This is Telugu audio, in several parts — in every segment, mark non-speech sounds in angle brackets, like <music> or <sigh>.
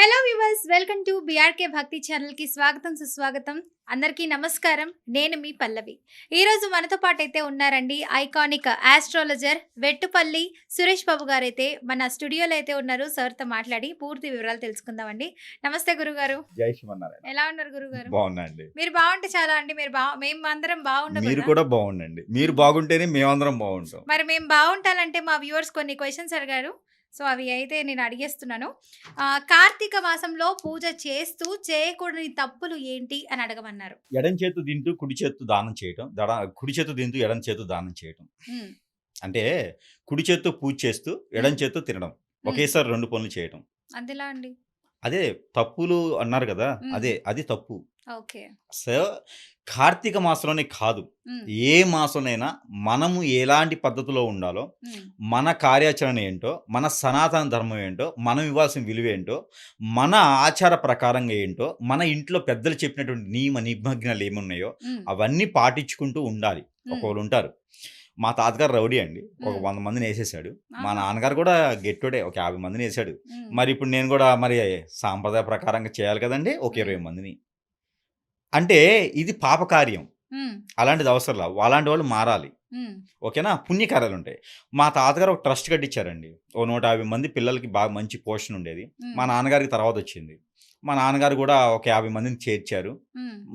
Hello viewers welcome to BRK Bhakti ఛానల్కి స్వాగతం సుస్వాగతం. అందరికీ నమస్కారం. నేను మీ పల్లవి. ఈ రోజు మనతో పాటు అయితే ఉన్నారండి ఐకానిక్ ఆస్ట్రాలజర్ వెట్టుపల్లి సురేష్ బాబు గారు అయితే మన స్టూడియోలో అయితే ఉన్నారు. సార్తో మాట్లాడి పూర్తి వివరాలు తెలుసుకుందామండి. నమస్తే గురుగారు. ఎలా ఉన్నారు గురుగారు? బాగున్నాండి మీరు బాగుంటే చాలా అండి. మీరు బా మేము అందరం మీరు బాగుండదు కూడా బాగుండండి. మీరు బాగుంటేనే మేమందరం బాగుంటాం. మరి మేము బాగుంటాలంటే మా వ్యూవర్స్ కొన్ని క్వశ్చన్స్ అడిగారు. సో అవి అయితే నేను అడిగేస్తున్నాను. కార్తీక మాసంలో పూజ చేస్తూ చేయకూడని తప్పులు ఏంటి అని అడగమన్నారు. ఎడం చేతు తింటూ కుడి చేతు దానం చేయటం దడ కుడి చేతు తింటూ ఎడం చేతు దానం చేయటం. అంటే కుడి చేత్తో పూజ చేస్తూ ఎడం చేత్తో తినడం. ఒకేసారి రెండు పనులు చేయటం. అదిలా అండి? అదే తప్పులు అన్నారు కదా. అదే అది తప్పు. సో కార్తీక మాసంలోనే కాదు. ఏ మాసంలోనైనా మనము ఎలాంటి పద్ధతిలో ఉండాలో మన కార్యాచరణ ఏంటో మన సనాతన ధర్మం ఏంటో మనం ఇవ్వాల్సిన విలువ ఏంటో మన ఆచార ప్రకారంగా ఏంటో మన ఇంట్లో పెద్దలు చెప్పినటువంటి నియమ నిమగ్నాలు ఏమున్నాయో అవన్నీ పాటించుకుంటూ ఉండాలి. ఉమ్, ఒకళ్ళు ఉంటారు. మా తాతగారు రౌడీ అండి. ఒక. వంద మందిని వేసేసాడు. మా నాన్నగారు కూడా గెట్టుడే ఒక యాభై మందిని వేసాడు. మరి ఇప్పుడు నేను కూడా మరి సాంప్రదాయ ప్రకారంగా చేయాలి కదండి. ఒక. ఇరవై మందిని. అంటే ఇది పాపకార్యం. అలాంటిది అవసరం అలాంటి వాళ్ళు మారాలి. ఓకేనా? పుణ్యకార్యాలు ఉంటాయి మా తాతగారు ఒక ట్రస్ట్ కట్టించారండి. ఓ నూట యాభై మంది పిల్లలకి బాగా మంచి పోషణ ఉండేది. మా నాన్నగారికి తర్వాత వచ్చింది. మా నాన్నగారు కూడా ఒక యాభై మందిని చేర్చారు.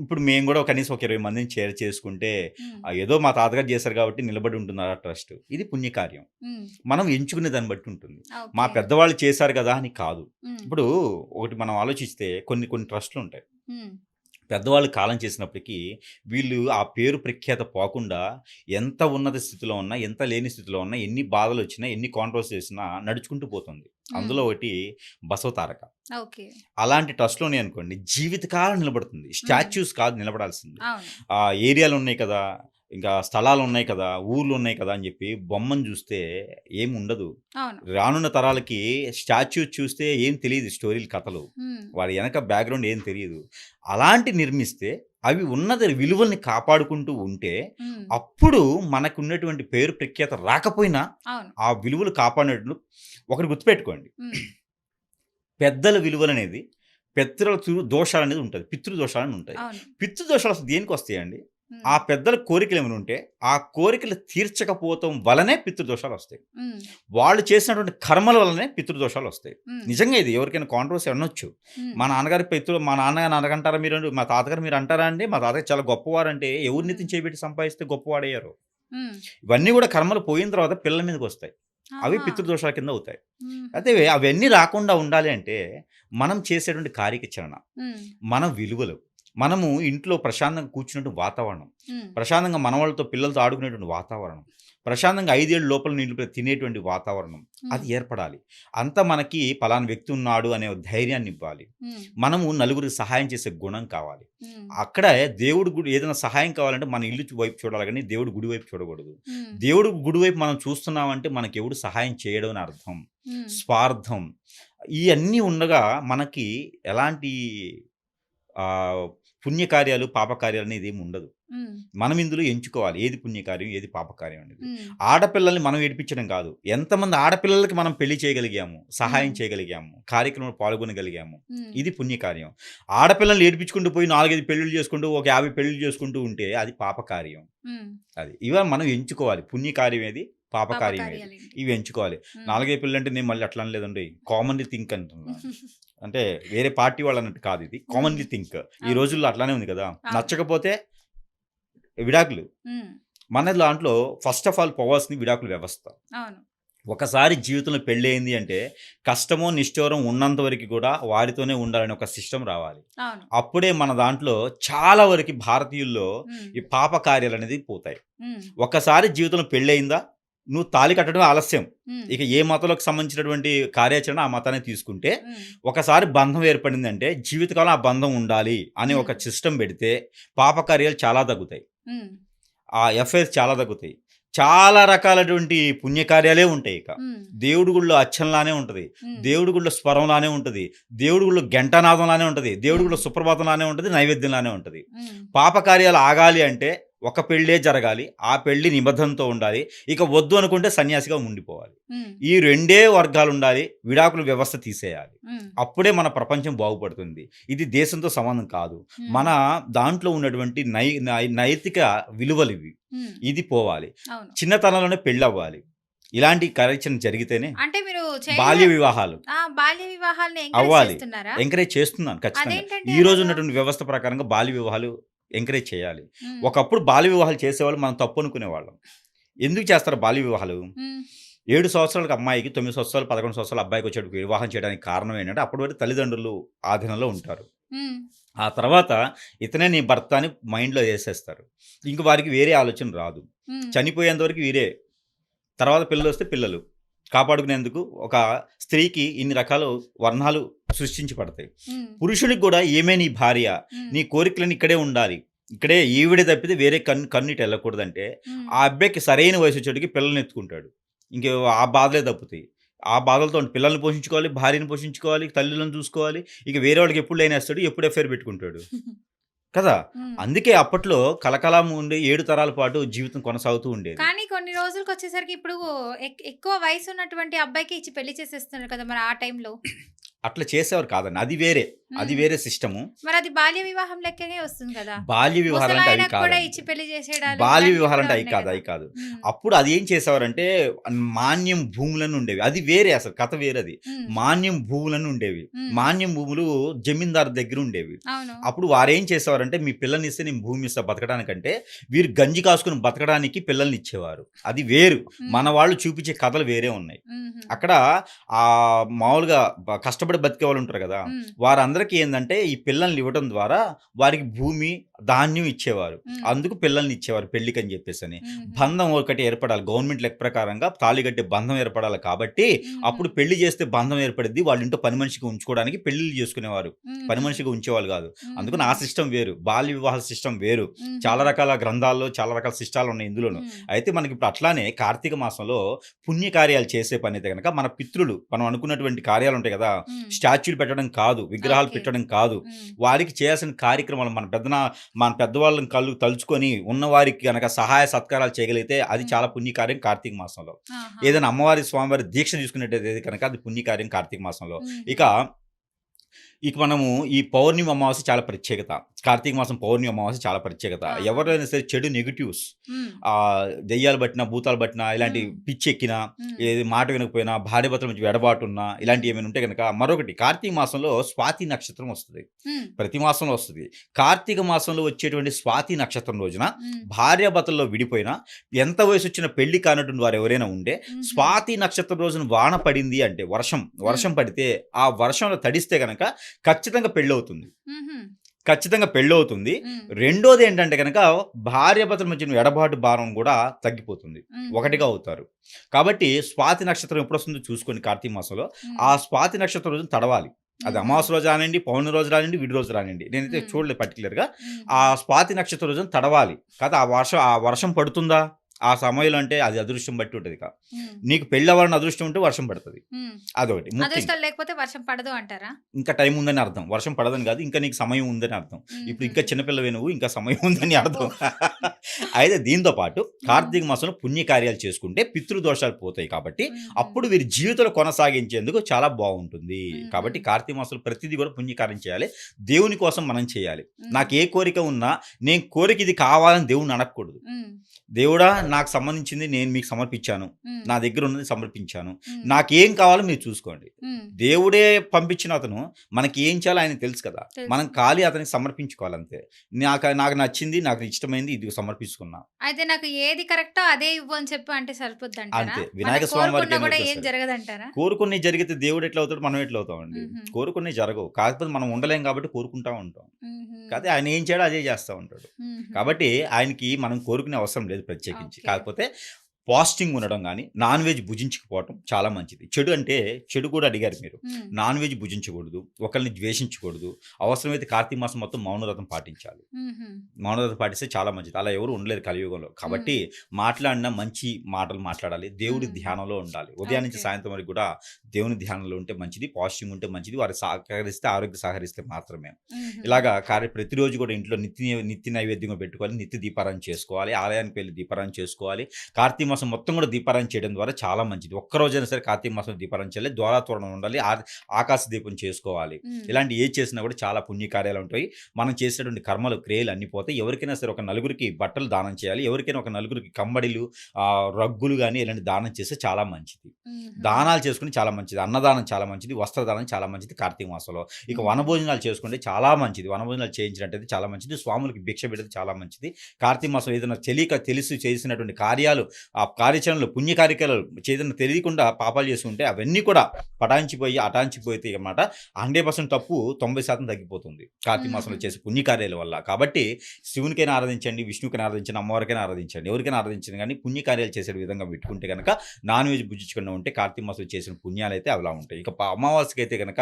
ఇప్పుడు మేము కూడా కనీసం ఒక ఇరవై మందిని చేర్ చేసుకుంటే ఏదో మా తాతగారు చేశారు కాబట్టి నిలబడి ఉంటుంది ఆ ట్రస్ట్. ఇది పుణ్యకార్యం. మనం ఎంచుకునే దాన్ని బట్టి ఉంటుంది. మా పెద్దవాళ్ళు చేశారు కదా అని కాదు. ఇప్పుడు ఒకటి మనం ఆలోచిస్తే కొన్ని కొన్ని ట్రస్టులు ఉంటాయి పెద్దవాళ్ళు కాలం చేసినప్పటికీ వీళ్ళు ఆ పేరు ప్రఖ్యాత పోకుండా ఎంత ఉన్నత స్థితిలో ఉన్నా ఎంత లేని స్థితిలో ఉన్నా ఎన్ని బాధలు వచ్చినా ఎన్ని కాంట్రవర్సీ చేసినా నడుచుకుంటూ పోతుంది. అందులో ఒకటి బసవతారక. ఓకే. అలాంటి ట్రస్ట్లోనే అనుకోండి జీవితకాలం నిలబడుతుంది. స్టాచ్యూస్ కాదు నిలబడాల్సింది. ఆ ఏరియాలు ఉన్నాయి కదా ఇంకా స్థలాలు ఉన్నాయి కదా ఊర్లు ఉన్నాయి కదా అని చెప్పి బొమ్మను చూస్తే ఏం ఉండదు రానున్న తరాలకి స్టాచ్యూ చూస్తే ఏం తెలియదు స్టోరీలు కథలు. వాడి వెనక బ్యాక్గ్రౌండ్ ఏం తెలియదు. అలాంటి నిర్మిస్తే అవి ఉన్నది విలువల్ని కాపాడుకుంటూ ఉంటే అప్పుడు మనకు ఉన్నటువంటి పేరు ప్రఖ్యాత రాకపోయినా ఆ విలువలు కాపాడినట్లు ఒకటి గుర్తుపెట్టుకోండి. పెద్దల విలువలు అనేది పెద్దల దోషాలు అనేది ఉంటుంది పితృ దోషాలు అని ఉంటాయి. అవును. పితృ దోషాలు అసలు దేనికి వస్తాయండి ఆ పెద్దల కోరికలు ఏమైనా ఉంటే ఆ కోరికలు తీర్చకపోవటం వలనే పితృదోషాలు వస్తాయి. వాళ్ళు చేసినటువంటి కర్మల వలనే పితృదోషాలు వస్తాయి. నిజంగా ఇది ఎవరికైనా కాంట్రవర్సీ అనొచ్చు. మా నాన్నగారి పితృ మా నాన్నగారు అనగంటారా మీరు? మా తాతగారు మీరు అంటారా అండి? మా తాతగారు చాలా గొప్పవారు అంటే ఎవరు నితిని చేయబెట్టి సంపాదిస్తే గొప్పవాడయ్యారు? ఇవన్నీ కూడా కర్మలు పోయిన తర్వాత పిల్లల మీదకి వస్తాయి. అవి పితృదోషాల కింద అవుతాయి. అయితే అవన్నీ రాకుండా ఉండాలి అంటే మనం చేసేటువంటి కార్యచరణ ఉమ్, మన విలువలు మనము ఇంట్లో ప్రశాంతంగా కూర్చున్నట్టు వాతావరణం. ప్రశాంతంగా మన వాళ్ళతో పిల్లలతో ఆడుకునేటువంటి వాతావరణం. ప్రశాంతంగా ఐదేళ్ళు లోపల నీళ్ళు తినేటువంటి వాతావరణం. అది ఏర్పడాలి. అంత మనకి పలానా వ్యక్తి ఉన్నాడు అనే ధైర్యాన్ని ఇవ్వాలి. మనము నలుగురికి సహాయం చేసే గుణం కావాలి. అక్కడ దేవుడు గుడి ఏదైనా సహాయం కావాలంటే మన ఇల్లు వైపు చూడాలి కానీ దేవుడు గుడి వైపు చూడకూడదు. దేవుడు గుడి వైపు మనం చూస్తున్నామంటే మనకి ఎవడు సహాయం చేయడం అని అర్థం. స్వార్థం. ఇవన్నీ ఉండగా మనకి ఎలాంటి పుణ్యకార్యాలు పాపకార్యాలు అనేది ఏమి ఉండదు మనం ఇందులో ఎంచుకోవాలి. ఏది పుణ్యకార్యం ఏది పాపకార్యం అనేది. ఆడపిల్లల్ని మనం ఏడిపించడం కాదు. ఎంతమంది ఆడపిల్లలకి మనం పెళ్ళి చేయగలిగాము సహాయం. చేయగలిగాము కార్యక్రమంలో పాల్గొనగలిగాము ఇది పుణ్యకార్యం. ఆడపిల్లల్ని ఏడిపించుకుంటూ పోయి నాలుగైదు పెళ్ళిళ్ళు చేసుకుంటూ ఒక యాభై పెళ్ళిళ్ళు చేసుకుంటూ ఉంటే అది పాపకార్యం. అది ఇవ మనం ఎంచుకోవాలి. పుణ్యకార్యం ఏది? పాపకార్యం ఏది? ఇవి ఎంచుకోవాలి. నాలుగైదు పెళ్ళి అంటే నేను మళ్ళీ అట్లా అనలేదండి. కామన్లీ థింక్ అంటున్నాను. <laughs> అంటే వేరే పార్టీ వాళ్ళు అన్నట్టు కాదు ఇది. Commonly think. ఈ. రోజుల్లో అట్లానే ఉంది కదా. నచ్చకపోతే విడాకులు. మన దాంట్లో ఫస్ట్ ఆఫ్ ఆల్ పోవాల్సింది విడాకుల వ్యవస్థ. ఒకసారి జీవితంలో పెళ్ళయింది అంటే కష్టమో నిష్ఠూరం ఉన్నంత వరకు కూడా వారితోనే ఉండాలని ఒక సిస్టమ్ రావాలి. అప్పుడే మన దాంట్లో చాలా వరకు భారతీయుల్లో ఈ పాప కార్యాలు అనేది పోతాయి ఒకసారి జీవితంలో పెళ్ళయిందా? నువ్వు తాళి కట్టడం ఆలస్యం. ఇక ఏ మతంలోకి సంబంధించినటువంటి కార్యాచరణ ఆ మతాన్ని తీసుకుంటే ఒకసారి బంధం ఏర్పడిందంటే జీవితకాలం ఆ బంధం ఉండాలి అనే ఒక సిస్టమ్ పెడితే పాపకార్యాలు చాలా తగ్గుతాయి. ఆ ఎఫ్ఐఆర్స్ చాలా తగ్గుతాయి. చాలా రకాలటువంటి పుణ్యకార్యాలే ఉంటాయి ఇక. దేవుడి గుళ్ళో అచ్చంలానే ఉంటుంది. దేవుడి గుళ్ళో స్వరంలానే ఉంటుంది. దేవుడి గుళ్ళో గంటనాదంలానే ఉంటుంది. దేవుడి గుళ్ళో సుప్రభాతంలానే ఉంటుంది. నైవేద్యంలానే ఉంటుంది. పాపకార్యాలు ఆగాలి అంటే ఒక పెళ్ళే జరగాలి ఆ పెళ్ళి నిబద్ధనతో ఉండాలి. ఇక వద్దు అనుకుంటే సన్యాసిగా ఉండిపోవాలి. ఈ రెండే వర్గాలు ఉండాలి విడాకుల వ్యవస్థ తీసేయాలి. అప్పుడే మన ప్రపంచం బాగుపడుతుంది. ఇది దేశంతో సంబంధం కాదు. మన దాంట్లో ఉన్నటువంటి నై నైతిక విలువలు ఇవి ఇది పోవాలి. చిన్నతనంలోనే పెళ్ళి అవ్వాలి ఇలాంటి కరెక్షన్ జరిగితేనే అంటే మీరు బాల్య వివాహాలు. బాల్య ఎంకరేజ్ అవ్వాలి. ఎంకరేజ్ చేస్తున్నాను ఖచ్చితంగా. ఈ రోజు? ఉన్నటువంటి వ్యవస్థ ప్రకారంగా బాల్య వివాహాలు ఎంకరేజ్ చేయాలి. ఒకప్పుడు బాల్య వివాహాలు చేసేవాళ్ళు మనం తప్పు అనుకునేవాళ్ళం. ఎందుకు చేస్తారు బాల్య వివాహాలు? ఏడు సంవత్సరాలకు అమ్మాయికి తొమ్మిది సంవత్సరాలు పదకొండు సంవత్సరాలు అబ్బాయికి వచ్చేటప్పుడు వివాహం చేయడానికి కారణం ఏంటంటే అప్పటి వరకు తల్లిదండ్రులు ఆధీనంలో ఉంటారు. ఆ తర్వాత ఇతనే నీ భర్త అని మైండ్లో వేసేస్తారు. ఇంక వారికి వేరే ఆలోచన రాదు. చనిపోయేంత వరకు వీరే. తర్వాత పిల్లలు వస్తే పిల్లలు. కాపాడుకునేందుకు ఒక స్త్రీకి ఇన్ని రకాల వర్ణాలు సృష్టించి పడతాయి ఉమ్, పురుషునికి కూడా ఏమే నీ భార్య. నీ కోరికలను ఇక్కడే ఉండాలి. ఇక్కడే ఈవిడే తప్పితే వేరే కన్ను కన్నిటి వెళ్ళకూడదంటే ఆ అబ్బాయికి సరైన వయసు వచ్చేటికి పిల్లల్ని ఎత్తుకుంటాడు. ఇంక ఆ బాధలే తప్పుతాయి. ఆ బాధలతో పిల్లల్ని పోషించుకోవాలి భార్యను పోషించుకోవాలి తల్లులను చూసుకోవాలి ఇక వేరే వాళ్ళకి ఎప్పుడు లేనేస్తాడు ఎప్పుడు ఎఫ్ఐఆర్ పెట్టుకుంటాడు. <laughs> కదా. అందుకే అప్పట్లో కలకలం ఉండి ఏడు తరాల పాటు జీవితం కొనసాగుతూ ఉండేది. కానీ కొన్ని రోజులకు వచ్చేసరికి ఇప్పుడు ఎక్- ఎక్కువ వయసు ఉన్నటువంటి అబ్బాయికి ఇచ్చి పెళ్ళి చేసేస్తున్నారు కదా మరి ఆ టైంలో? అట్లా చేసేవారు కాదండి. అది వేరే. అది. వేరే సిస్టము. మరి అది బాల్య వివాహం లెక్కనే వస్తుంది కదా. బాల్య వివాహాలు అంటే అవి కాదు ఇచ్చి పెళ్ళి చేసేయడాలు బాల్య వివాహాలు అంటే అవి కాదు. అవి కాదు. అప్పుడు అది ఏం చేసేవారంటే మాన్యం భూములను ఉండేవి. అది వేరే అసలు కథ వేరేది. మాన్యం భూములను ఉండేవి. మాన్యం భూములు జమీందారు దగ్గర ఉండేవి. అప్పుడు వారు ఏం చేసేవారంటే మీ పిల్లల్ని ఇస్తే నేను భూమి ఇస్తా బతకడానికంటే వీరు గంజి కాసుకుని బతకడానికి పిల్లల్ని ఇచ్చేవారు. అది వేరు. మన వాళ్ళు చూపించే కథలు వేరే ఉన్నాయి. అక్కడ ఆ మామూలుగా కష్టపడి బతికే వాళ్ళు ఉంటారు కదా ఉమ్, వారందరికీ ఏంటంటే ఈ పిల్లల్ని ఇవ్వడం ద్వారా వారికి భూమి ధాన్యం ఇచ్చేవారు. అందుకు పిల్లల్ని ఇచ్చేవారు పెళ్ళికి అని చెప్పేసి అని బంధం ఒకటి ఏర్పడాలి. గవర్నమెంట్ లెక్క ప్రకారంగా తాళి కట్టే బంధం ఏర్పడాలి కాబట్టి అప్పుడు పెళ్ళి చేస్తే బంధం ఏర్పడింది వాళ్ళ ఇంట్లో పని మనిషికి ఉంచుకోవడానికి పెళ్ళిళ్ళు చేసుకునేవారు. పని మనిషిగా ఉంచేవాళ్ళు కాదు. అందుకని ఆ సిస్టమ్ వేరు. బాల్య వివాహ సిస్టమ్ వేరు. చాలా రకాల గ్రంథాల్లో చాలా రకాల సిస్టాలు ఉన్నాయి ఇందులోను. అయితే మనకి ఇప్పుడు అట్లానే కార్తీక మాసంలో పుణ్య కార్యాలు చేసే పని అయితే కనుక మన పితృలు మనం అనుకున్నటువంటి కార్యాలు ఉంటాయి కదా స్టాచ్యూలు పెట్టడం కాదు విగ్రహాలు. పెట్టడం కాదు. వారికి చేయాల్సిన కార్యక్రమాలు మన పెద్దన మన పెద్దవాళ్ళని కళ్ళు తలుచుకొని ఉన్నవారికి గనక సహాయ సత్కారాలు చేయగలిగితే అది. చాలా పుణ్యకార్యం కార్తీక మాసంలో. ఏదైనా అమ్మవారి స్వామివారి దీక్ష తీసుకున్నట్టయితే కనుక అది పుణ్యకార్యం కార్తీక మాసంలో. ఇక ఇక మనము ఈ పౌర్ణమి అమావాస్య చాలా ప్రత్యేకత. కార్తీక మాసం పౌర్ణమి అమావాస్య చాలా ప్రత్యేకత. ఎవరైనా సరే చెడు నెగిటివ్స్ ఆ దెయ్యాలు పట్టినా భూతాలు పట్టినా ఇలాంటి. పిచ్చి ఎక్కినా ఏది మాట వినకపోయినా భార్య భర్తల మధ్య ఎడబాటు ఉన్నా ఇలాంటివి ఏమైనా ఉంటే కనుక మరొకటి కార్తీక మాసంలో స్వాతి నక్షత్రం వస్తుంది. ప్రతి మాసంలో వస్తుంది. కార్తీక మాసంలో వచ్చేటువంటి స్వాతి నక్షత్రం రోజున ఉమ్, భార్యాభర్తల్లో విడిపోయినా ఎంత వయసు వచ్చిన పెళ్ళి కానటువంటి వారు ఎవరైనా ఉంటే స్వాతి నక్షత్రం రోజున వాన పడింది అంటే వర్షం వర్షం పడితే ఆ వర్షంలో తడిస్తే కనుక ఖచ్చితంగా పెళ్ళి అవుతుంది ఉమ్, ఖచ్చితంగా పెళ్ళి అవుతుంది ఉమ్, రెండోది ఏంటంటే కనుక భార్యాభర్తల మధ్య ఎడబాటు భారం కూడా తగ్గిపోతుంది. ఒకటిగా అవుతారు. కాబట్టి స్వాతి నక్షత్రం ఎప్పుడు వస్తుందో చూసుకోండి కార్తీక మాసంలో. ఆ స్వాతి నక్షత్రం రోజున తడవాలి. అది ఉమ్, అమావాస్య రోజు రానండి పౌర్ణమి రోజు రానండి విడి రోజు రానండి నేనైతే. చూడలేదు పర్టికులర్గా ఆ స్వాతి నక్షత్రం రోజున తడవాలి. కదా ఆ వర్షం ఆ వర్షం పడుతుందా? ఆ సమయంలో అంటే అది అదృష్టం బట్టి ఉంటుంది ఇక. నీకు పెళ్ళి అవ్వాలని అదృష్టం ఉంటే వర్షం పడుతుంది. అదొకటి. అదృష్టం లేకపోతే వర్షం పడదు అంటారా? ఇంకా టైం ఉందని అర్థం. వర్షం పడదని కాదు ఇంకా నీకు సమయం ఉందని అర్థం. ఇప్పుడు ఇంకా చిన్నపిల్లవే నువ్వు ఇంకా సమయం ఉందని అర్థం. <laughs> అయితే దీంతో పాటు కార్తీక మాసంలో పుణ్యకార్యాలు చేసుకుంటే పితృదోషాలు పోతాయి కాబట్టి అప్పుడు వీరి జీవితంలో కొనసాగించేందుకు చాలా బాగుంటుంది. కాబట్టి కార్తీక మాసంలో ప్రతిదీ కూడా పుణ్యకార్యం చేయాలి. దేవుని కోసం మనం చేయాలి. నాకు ఏ కోరిక ఉన్నా నేను కోరిక ఇది కావాలని దేవుణ్ణి అడగకూడదు ఉమ్, దేవుడా నాకు సంబంధించింది నేను మీకు సమర్పించాను. నా దగ్గర ఉన్నది సమర్పించాను. నాకేం కావాలో మీరు చూసుకోండి. దేవుడే పంపించిన అతను మనకి ఏం చేయాలో ఆయన తెలుసు కదా. మనం ఖాళీ అతనికి సమర్పించుకోవాలి అంతే నాకు నాకు నచ్చింది నాకు ఇష్టమైంది ఇది సమర్పించుకున్నా అయితే నాకు ఏది కరెక్టో అదే ఇవ్వు అని చెప్పి అంటే సరిపోద్ది అంతే. వినాయక స్వామి వారికి ఏం ఏం కోరుకుని జరిగితే దేవుడు ఎట్లా అవుతాడు? మనం ఎట్లా అవుతామండి. కోరుకుని జరగవు. కాకపోతే మనం ఉండలేం కాబట్టి కోరుకుంటా ఉంటాం. కాకపోతే ఆయన ఏం చేయడో అదే చేస్తూ ఉంటాడు. కాబట్టి ఆయనకి మనం కోరుకునే అవసరం లేదు ప్రత్యేకించి. కాకపోతే పాస్టింగ్ ఉండడం కానీ నాన్ వెజ్ భుజించకపోవడం చాలా మంచిది. చెడు అంటే చెడు కూడా అడిగారు మీరు. నాన్ వెజ్ భుజించకూడదు ఒకరిని ద్వేషించకూడదు అవసరమైతే కార్తీక మాసం మొత్తం మౌనవ్రతం పాటించాలి. మౌనవ్రతం పాటిస్తే చాలా మంచిది. అలా ఎవరు ఉండలేరు కలియుగంలో. కాబట్టి మాట్లాడిన మంచి మాటలు మాట్లాడాలి. దేవుడి. ధ్యానంలో ఉండాలి. ఉదయం నుంచి. సాయంత్రం వరకు కూడా దేవుని ధ్యానంలో ఉంటే మంచిది పాజిటివ్ ఉంటే మంచిది వారు సహకరిస్తే ఆరోగ్య సహకరిస్తే మాత్రమే. ఇలాగా కార్య ప్రతిరోజు కూడా ఇంట్లో నిత్య నిత్య నైవేద్యంగా పెట్టుకోవాలి. నిత్య దీపారాయణ చేసుకోవాలి. ఆలయానికి వెళ్ళి దీపారాయణ చేసుకోవాలి. కార్తీక మాసం మొత్తం కూడా దీపారాయణ చేయడం ద్వారా చాలా మంచిది. ఒక్క రోజైనా సరే కార్తీక మాసం దీపారాయణ చేయాలి ద్వారాతోరణం ఉండాలి ఆకాశ దీపం చేసుకోవాలి. ఇలాంటి ఏ చేసినా కూడా చాలా పుణ్యకార్యాలు ఉంటాయి. మనం చేసినటువంటి కర్మలు క్రియలు అన్ని పోతాయి. ఎవరికైనా సరే ఒక నలుగురికి బట్టలు దానం చేయాలి. ఎవరికైనా ఒక నలుగురికి కంబడిలు ఆ, రగ్గులు కానీ ఇలాంటి దానం చేస్తే చాలా మంచిది. దానాలు చేసుకుని చాలా మంచిది. అన్నదానం చాలా మంచిది. వస్త్రదానం చాలా మంచిది కార్తీక మాసంలో. ఇక. వనభోజనాలు చేసుకుంటే చాలా మంచిది. వనభోజనాలు చేయించినట్టయితే చాలా మంచిది. స్వాములకి భిక్ష పెడితే చాలా మంచిది. కార్తీక మాసం ఏదైనా తెలియక తెలిసి చేసినటువంటి కార్యాలు ఆ కార్యాచరణలు పుణ్య కార్యక్రమాలు ఏదైనా తెలియకుండా పాపాలు చేసుకుంటే అవన్నీ కూడా పటాయించిపోయి అటాంచిపోతే అన్నమాట. హండ్రెడ్ పర్సెంట్ తప్పు తొంభై శాతం తగ్గిపోతుంది. కార్తీక మాసంలో. చేసే పుణ్యకార్యాల వల్ల. కాబట్టి శివునికైనా ఆరాధించండి విష్ణుకైనా ఆరాధించండి అమ్మవారికైనా ఆరాధించండి ఎవరికైనా ఆరాధించండి. కానీ పుణ్యకార్యాలు చేసే విధంగా పెట్టుకుంటే కనుక నాన్ వెజ్ భుజించకుండా ఉంటే కార్తీక మాసం చేసిన పుణ్యాలు అయితే అలా ఉంటాయి. ఇక అమావాస్యకి అయితే కనుక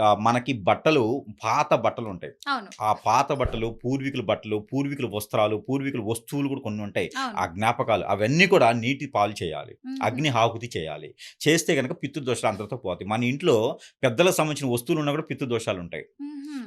ఆ, మనకి బట్టలు పాత బట్టలు ఉంటాయి. ఆ పాత బట్టలు పూర్వీకుల బట్టలు పూర్వీకుల వస్త్రాలు పూర్వీకుల వస్తువులు కూడా కొన్ని ఉంటాయి. ఆ జ్ఞాపకాలు అవన్నీ కూడా నీటి పాలు చేయాలి. అగ్ని ఆహుతి చేయాలి. చేస్తే కనుక పితృదోషాలు అందరితో పోతాయి. మన ఇంట్లో పెద్దలకు సంబంధించిన వస్తువులు ఉన్నా కూడా పితృదోషాలు ఉంటాయి.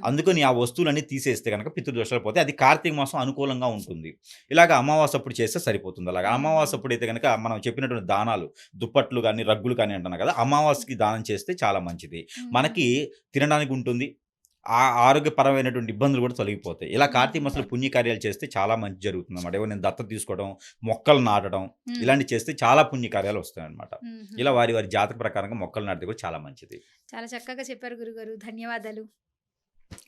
అందుకని ఆ వస్తువులన్నీ తీసేస్తే కనుక పితృదోషాలు పోతే అది కార్తీక మాసం అనుకూలంగా ఉంటుంది. ఇలాగ అమావాస అప్పుడు చేస్తే సరిపోతుంది. అలాగా అమావాస అప్పుడు అయితే కనుక మనం చెప్పినటువంటి దానాలు దుప్పట్లు కానీ రగ్గులు కానీ అంటున్నాం కదా అమావాస్యకి దానం చేస్తే చాలా మంచిది. మనకి తినడానికి ఉంటుంది ఆ ఆరోగ్యపరమైనటువంటి ఇబ్బందులు కూడా తొలగిపోతాయి. ఇలా కార్తీక మాసంలో పుణ్యకార్యాలు చేస్తే చాలా మంచి జరుగుతుంది అనమాట నేను దత్త తీసుకోవడం మొక్కలు నాటడం ఉమ్, ఇలాంటివి చేస్తే చాలా పుణ్యకార్యాలు వస్తాయి అనమాట. ఇలా వారి వారి జాతక ప్రకారంగా మొక్కలు నాటితే కూడా చాలా మంచిది. చాలా చక్కగా చెప్పారు గురుగారు. ధన్యవాదాలు.